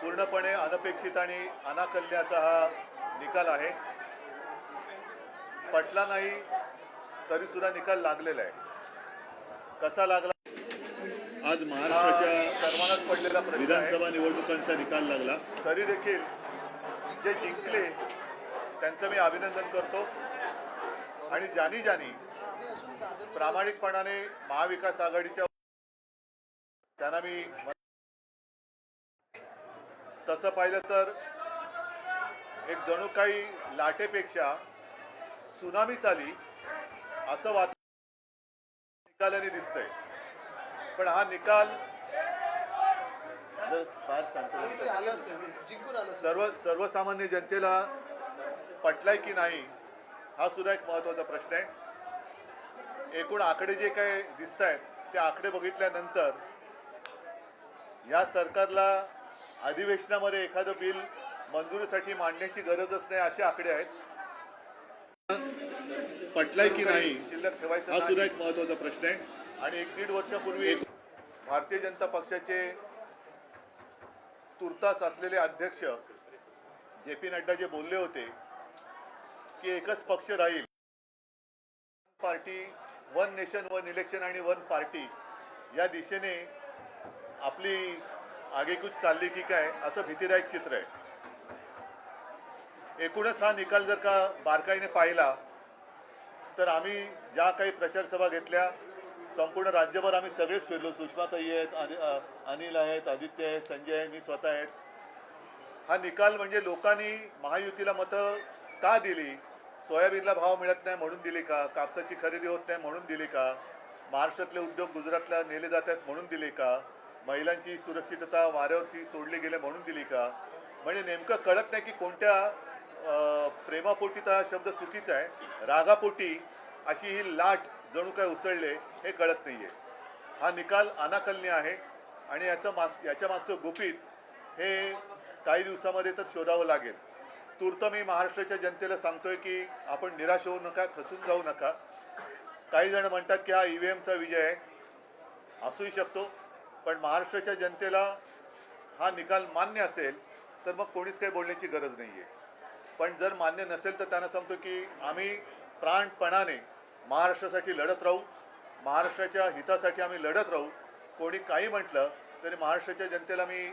पूर्णपणे अनपेक्षित आणि अनाकल्य असा हा निकाल आहे. पटला नाही तरी सुद्धा निकाल लागलेला आहे. कसा लागला? आज महाराष्ट्राच्या सर्वांनाच पडलेला. विधानसभा निवडणुकांचा निकाल लागला. तरी देखील जे जिंकले त्यांचं मी अभिनंदन करतो. आणि ज्यानी ज्यानी प्रामाणिकपणाने महाविकास आघाडीच्या त्यांना मी तसं पाहिलं तर एक जणू काही लाटेपेक्षा सुनामीच आली असं वात निकालाने दिसतंय. पण हा निकाल सर्व सर्वसामान्य जनतेला पटलाय की नाही हा सुद्धा एक महत्त्वाचा प्रश्न आहे. एकूण आकडे जे काही दिसत आहेत ते आकडे बघितल्यानंतर या सरकारला अधिवेशनामध्ये एखादं बिल मंजुरीसाठी मांडण्याची गरजच नाही असे आकडे आहेत. पटलाय की नाही? शिल्लक ठेवायचा हा सुद्धा एक महत्त्वाचा प्रश्न आहे. आणि एक दीड वर्षापूर्वी भारतीय जनता पक्षाचे तुर्तास असलेले अध्यक्ष जे पी नड्डा जे बोलले होते की एकच पक्ष राहील. Party one nation one election आणि वन पार्टी या दिशेने आपली आगेकूच चालली की काय? असं भीतीदायक चित्र आहे. एकूणच हा निकाल जर का बारकाईने पाहिला तर आम्ही ज्या काही प्रचार सभा घेतल्या संपूर्ण राज्यभर आम्ही सगळेच फिरलो. सुषमाताई आहेत अनिल आहेत आदित्य आहेत संजय आहे मी स्वतः आहेत. हा निकाल म्हणजे लोकांनी महायुतीला मतं का दिली? सोयाबीनला भाव मिळत नाही म्हणून दिली का? कापसाची खरेदी होत नाही म्हणून दिली का? महाराष्ट्रातले उद्योग गुजरातला नेले जात आहेत म्हणून दिले का? महिलांची सुरक्षितता वाऱ्यावरती सोडली गेले म्हणून दिली का? म्हणजे नेमकं कळत नाही की कोणत्या प्रेमापोटी तर हा शब्द चुकीचा आहे. रागापोटी अशी ही लाट जणू काय उसळले हे कळत नाहीये. हा निकाल अनाकलनीय आहे आणि याचं माग याच्या मागचं गुपित हे काही दिवसामध्ये तर शोधावं लागेल. तूर्त मी महाराष्ट्राच्या जनतेला सांगतोय की आपण निराश होऊ नका खचून जाऊ नका. काही जण म्हणतात की हा ईव्हीएमचा विजय आहे. असूही शकतो. पण महाराष्ट्राच्या जनतेला हा निकाल मान्य असेल तर मग कोणीच काही बोलण्याची गरज नाही आहे पण जर मान्य नसेल तर त्यांना सांगतो की आम्ही प्राणपणाने महाराष्ट्रासाठी लढत राहू महाराष्ट्राच्या हितासाठी आम्ही लढत राहू. कोणी काही म्हटलं तरी महाराष्ट्राच्या जनतेला मी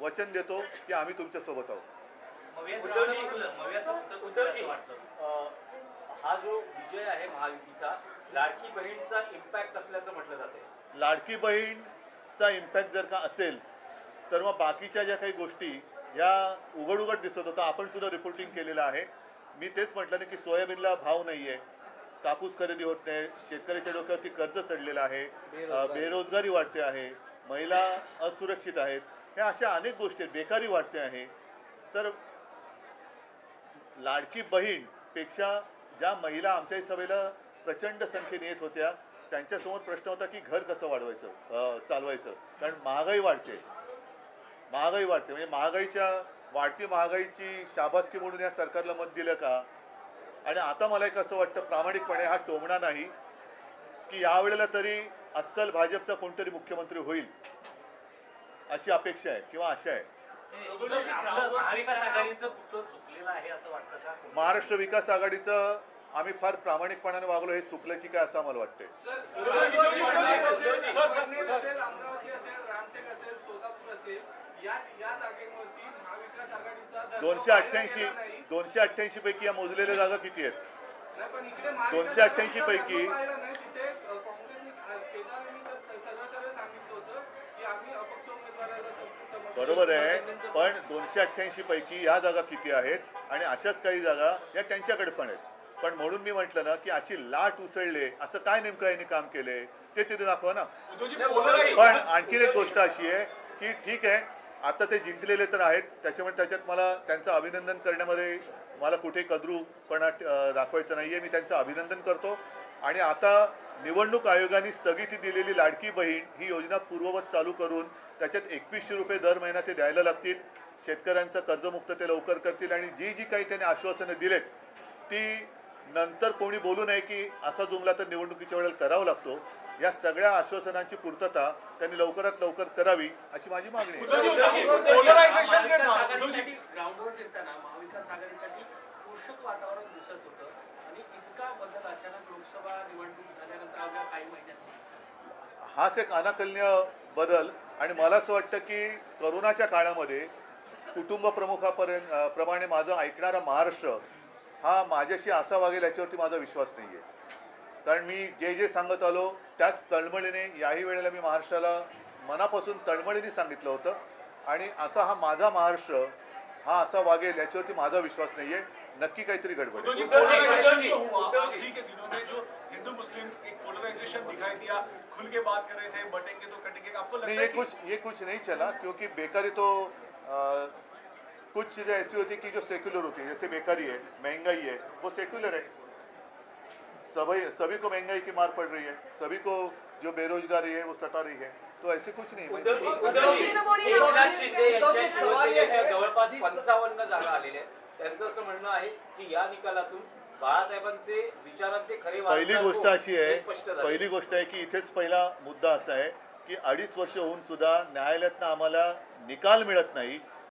वचन देतो की आम्ही तुमच्यासोबत आहोत. उद्धवजी उद्धवजी अं, हा जो विजय आहे महायुतीचा लाडकी बहीणचा इम्पॅक्ट असल्याचं म्हटलं जाते लाडकी बहीणचा इम्पॅक्ट जर का असेल तर मग बाकीच्या ज्या काही गोष्टी या उघड उघड दिसत होता आपण सुद्धा रिपोर्टिंग केलेलं आहे. मी तेच म्हटलं ना की सोयाबीनला भाव नाही आहे कापूस खरेदी होत नाही शेतकऱ्याच्या डोक्यावरती कर्ज चढलेलं आहे बेरोजगारी. वाढते आहे महिला असुरक्षित आहेत ह्या अशा अनेक गोष्टी आहेत बेकारी वाढते आहे. तर लाडकी बहीणपेक्षा ज्या महिला आमच्या सभेला प्रचंड संख्येने येत होत्या त्यांच्यासमोर प्रश्न होता की घर कसं वाढवायचं चालवायचं. कारण महागाई वाढते. महागाई वाढते. म्हणजे महागाईच्या वाढती महागाईची शाबासकी म्हणून या सरकारला मत दिलं का? आणि आता मला एक असं वाटतं प्रामाणिकपणे हा टोमणा नाही की यावेळेला तरी अस्सल भाजपचा कोणतरी मुख्यमंत्री होईल अशी अपेक्षा आहे किंवा आशा आहे. महाराष्ट्र विकास आघाडीचं आम्ही फार प्रामाणिकपणाने वागलो हे चुकलं की काय असं आम्हाला वाटतंय. दोनशे अठ्ठ्याऐंशी. दोनशे अठ्ठ्याऐंशी पैकी या मोजलेल्या जागा किती आहेत? दोनशे अठ्ठ्याऐंशी पैकी- बरोबर आहे पण दोनशे अठ्ठ्याऐंशी पैकी ह्या जागा किती आहेत? आणि अशाच काही जागा या त्यांच्याकडे पण आहेत. पण म्हणून मी म्हटलं ना की अशी लाट उसळले. असं काय नेमकं यांनी काम केलंय ते तिथे दाखवा ना. पण आणखीन एक गोष्ट अशी आहे की ठीक आहे आता ते जिंकलेले तर आहेत. त्याच्यामुळे त्याच्यात मला त्यांचं अभिनंदन करण्यामध्ये मला कुठे कद्रूपणा दाखवायचं नाहीये. मी त्यांचं अभिनंदन करतो. आणि आता निवडणूक आयोगाने स्थगिती दिलेली लाडकी बहीण ही योजना पूर्ववत चालू करून त्याच्यात एकवीसशे रुपये दर महिना ते द्यायला लागतील. शेतकऱ्यांचं कर्जमुक्त ते लवकर करतील. आणि जी जी काही त्यांनी आश्वासनं दिलेत ती नंतर कोणी बोलू नये की असा जुमला तर निवडणुकीच्या वेळेला करावा लागतो. या सगळ्या आश्वासनांची पूर्तता त्यांनी लवकरात लवकर करावी अशी माझी मागणी हाच एक अनाकलनीय बदल आणि मला असं वाटतं की करोनाच्या काळामध्ये कुटुंब प्रमुखापर्यंत प्रमाणे माझं ऐकणारा महाराष्ट्र हा माझ्याशी असा वागेल याच्यावरती माझा विश्वास नाही आहे कारण मी जे जे सांगत आलो त्याच तळमळीने याही वेळेला मी महाराष्ट्राला मनापासून तळमळीने सांगितलं होतं आणि असा हा माझा महाराष्ट्र हा असा वागेल याच्यावरती माझा विश्वास नाही आहे नक्की काहीतरी गडबड आहे. उद्धवजी, उद्धवजी, polarization उद्धवजी, जो हुआ उद्धवजी। आखिरी के दिनों में जो हिंदू मुस्लिम एक पोलराइजेशन दिखाई दिया खुल के बात कर रहे थे बटेंगे तो कटेंगे आपको लगता नहीं है ये कुछ ये कुछ नहीं चला क्योंकि बेकारी तो आ, कुछ चीज़ें ऐसी होती कि जो सेक्युलर होती है जैसे बेकारी है महंगाई है वो सेक्युलर है। सभी सभी को महंगाई की मार पड़ रही है सभी को जो बेरोजगारी है वो सता रही है। तो ऐसे कुछ नहीं है। हे जवळपास पंचावन्न जागा आलेल्या आहेत. त्यांचं असं म्हणणं आहे की या निकालातून बाळासाहेबांचे विचारांचे खरे पहिली गोष्ट अशी हे आहे. पहिली गोष्ट आहे की इथेच पहिला मुद्दा असा आहे की अडीच वर्ष होऊन सुद्धा न्यायालयातनं आम्हाला निकाल मिळत नाही.